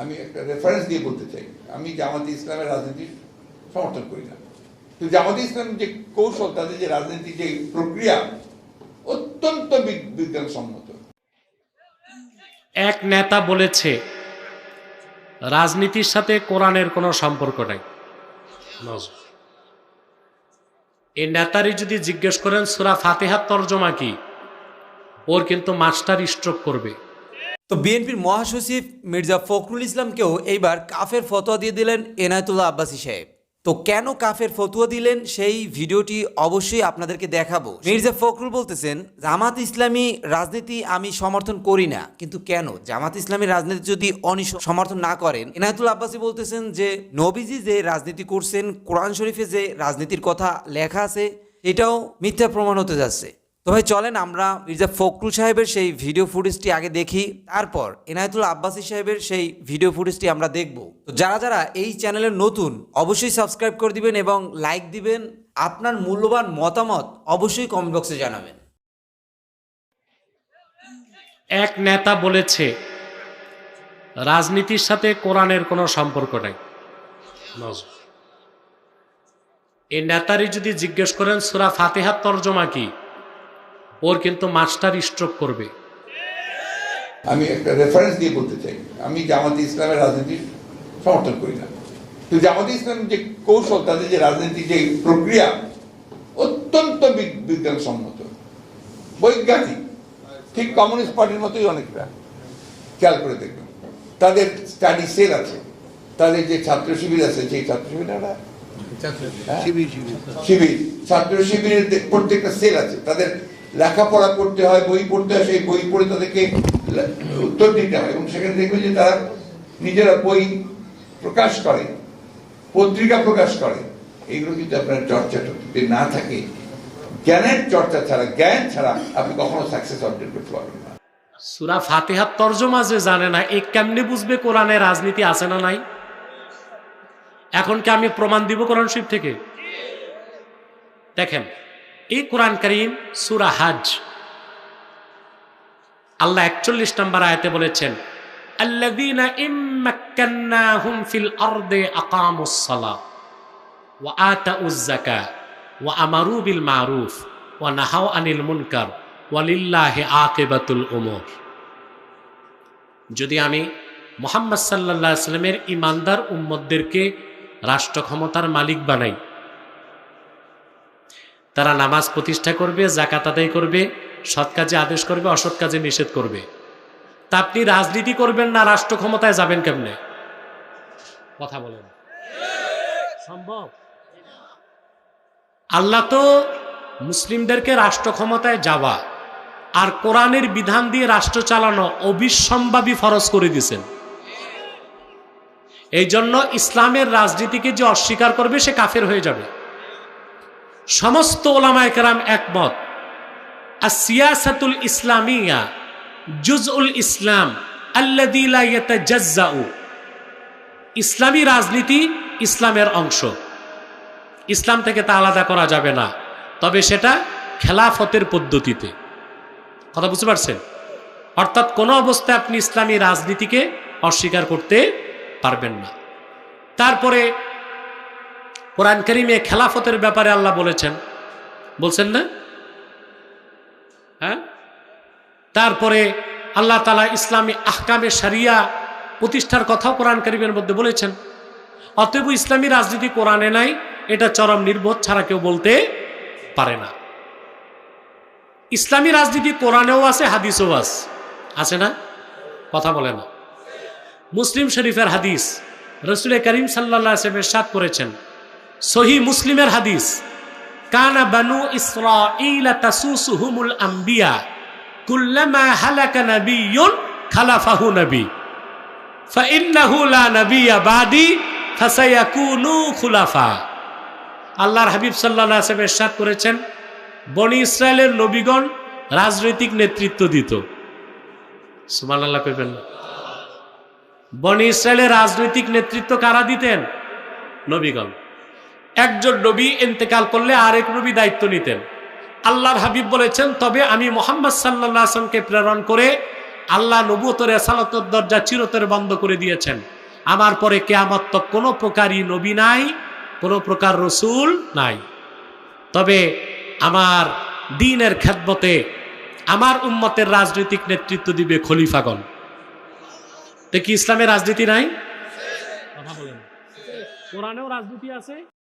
আমি একটা রেফারেন্স দিয়ে বলতে চাই। আমি জামাতে ইসলামের রাজনীতি সমর্থন করি না। তো জামাতে ইসলাম যে কৌশল তাদের যে রাজনীতি যে প্রক্রিয়া অত্যন্ত বিজ্ঞানসম্মত। এক নেতা বলেছে রাজনীতির সাথে কোরআনের কোনো সম্পর্ক নাই। এই নেতারই যদি জিজ্ঞেস করেন সুরা ফাতেহার তর্জমা কি? ওর কিন্তু মাস্টার স্ট্রোক করবে। তো বিএনপির মহাসচিব মির্জা ফখরুল ইসলামকেও এইবার কাফের ফতোয়া দিয়ে দিলেন এনায়তুল্লাহ আব্বাসী সাহেব। তো কেন কাফের ফতুয়া দিলেন সেই ভিডিওটি অবশ্যই আপনাদেরকে দেখাবো। মির্জা ফখরুল বলতেছেন, জামাত ইসলামী রাজনীতি আমি সমর্থন করি না, কিন্তু কেন? জামাত ইসলামী রাজনীতি যদি অনি সমর্থন না করেন। এনায়তুল আব্বাসী বলতেছেন যে, নবীজি যে রাজনীতি করছেন, কোরআন শরীফে যে রাজনীতির কথা লেখা আছে, এটাও মিথ্যা প্রমাণ হতে যাচ্ছে। তো ভাই চলেন আমরা মির্জা ফখরুল সাহেবের সেই ভিডিও ফুটেজটি আগে দেখি, তারপর এনায়েতুল আব্বাসী সাহেবের সেই ভিডিও ফুটেজটি আমরা দেখব। তো যারা যারা এই চ্যানেলে নতুন, অবশ্যই সাবস্ক্রাইব করে দিবেন এবং লাইক দিবেন। আপনার মূল্যবান মতামত অবশ্যই কমেন্ট বক্সে জানাবেন। এক নেতা বলেছে, রাজনীতির সাথে কোরআনের কোনো সম্পর্ক নাই। এই নেতারই যদি জিজ্ঞেস করেন, সুরা ফাতেহার তর্জমা কি? ওর কিন্তু মাস্টার স্ট্রোক করবে। আমি একটা রেফারেন্স দিয়ে বলতে চাই। আমি জামাতে ইসলামের রাজনীতি সমর্থন করি না। তো জামাতে ইসলাম যে কৌশল তাদের যে রাজনীতি যে প্রক্রিয়া অত্যন্ত বিজ্ঞানসম্মত। বৈজ্ঞানিক। ঠিক কমিউনিস্ট পার্টির মতোই অনেকটা খেয়াল করে দেখবেন। তাদের স্টাডি সেল আছে। তাদের যে ছাত্র শিবির আছে সেই ছাত্র শিবিরটা হ্যাঁ? শিবির ছাত্র শিবিরের প্রত্যেকটা সেল আছে। তাদের লেখাপড়া করতে হয়, বই পড়তে হয়, সেই বই পড়ে তাদেরকে উত্তর দিতে হয় এবং সেখানে দেখবে যে তারা নিজেরা বই প্রকাশ করে, পত্রিকা প্রকাশ করে। এইগুলো কিন্তু আপনার চর্চা যদি না থাকে, জ্ঞানের চর্চা ছাড়া, জ্ঞান ছাড়া আপনি কখনো সাকসেস অর্জন করতে পারবেন না। সুরা ফাতেহার তর্জমা যে জানে না, এ কেমনে বুঝবে কোরআনে রাজনীতি আছে না নাই? এখন কি আমি প্রমাণ দিব কোরআন শরীফ থেকে? দেখেন এই কোরআন করিম সুরা হাজ। আল্লাহ একচল্লিশ নম্বর আয়াতে বলেছেন মারুফ ওয়া আনিল যদি আমি মোহাম্মদ সাল্লাহ সাল্লামের ইমানদার উম্মদদেরকে রাষ্ট্র ক্ষমতার মালিক বানাই তারা নামাজ প্রতিষ্ঠা করবে জাকাত আদায় করবে, সৎ কাজে আদেশ করবে, অসৎ কাজে নিষেধ করবে। তা আপনি রাজনীতি করবেন না, রাষ্ট্র ক্ষমতায় যাবেন কেমনে? কথা বলেন। সম্ভব? আল্লাহ তো মুসলিমদেরকে রাষ্ট্র ক্ষমতায় যাওয়া আর কোরআনের বিধান দিয়ে রাষ্ট্র চালানো অবিসম্ভাবী ফরজ করে দিয়েছেন। এই জন্য ইসলামের রাজনীতিকে যে অস্বীকার করবে, সে কাফের হয়ে যাবে। সমস্ত ওলামায় কেরাম একমত। আর সিয়াসাতুল ইসলামিয়া জুজউল ইসলাম আল্লাদিলা ইসলামী রাজনীতি ইসলামের অংশ। ইসলাম থেকে তা আলাদা করা যাবে না, তবে সেটা খেলাফতের পদ্ধতিতে। কথা বুঝতে পারছেন? অর্থাৎ কোনো অবস্থায় আপনি ইসলামী রাজনীতিকে অস্বীকার করতে পারবেন না। তারপরে কোরআন করিমে খেলাফতের ব্যাপারে আল্লাহ বলেছেন। বলছেন না? হ্যাঁ? তারপরে আল্লাহ তালা ইসলামী আহকামে সারিয়া প্রতিষ্ঠার কথাও কোরআন করিমের মধ্যে বলেছেন। অতএব ইসলামী রাজনীতি কোরআনে নাই, এটা চরম নির্বোধ ছাড়া কেউ বলতে পারে না। ইসলামী রাজনীতি কোরআনেও আছে, হাদিসও আছে। আছে না? কথা বলে না। মুসলিম শরীফের হাদিস রসুল করিম সাল্লাহ সাত করেছেন। সহি মুসলিমের হাদিস, কানা বানু ইসরাঈল তাসুসুহুমুল আম্বিয়া, কুল্লামা হালাকা নাবিয়্যুন খালাফাহু নবী, ফাইন্নাহু লা নাবিয়্যা বাদি, ফাসায়াকুনু খুলাফা। আল্লাহর হাবিব সাল্লাহ আসলামের সাথ করেছেন, বনি ইসরায়েলের নবীগণ রাজনৈতিক নেতৃত্ব দিত। সুমান আল্লাহ কইবেন না বনি ইসরায়েলের রাজনৈতিক নেতৃত্ব কারা দিতেন? নবীগণ। একজন নবী ইন্তেকাল করলে আরেক নবী দায়িত্ব নিতেন। আল্লাহর হাবিব বলেছেন, তবে আমি মোহাম্মদ সাল্লাহ আসলামকে প্রেরণ করে আল্লাহ নবুতর এসালতর দরজা চিরতরে বন্ধ করে দিয়েছেন। আমার পরে কেয়ামত তো কোনো প্রকারই নবী নাই, কোনো প্রকার রসুল নাই। তবে আমার দিনের খেদমতে আমার উম্মতের রাজনৈতিক নেতৃত্ব দিবে খলিফাগণ। দেখি ইসলামের রাজনীতি নাই? কোরআনেও রাজনীতি আছে।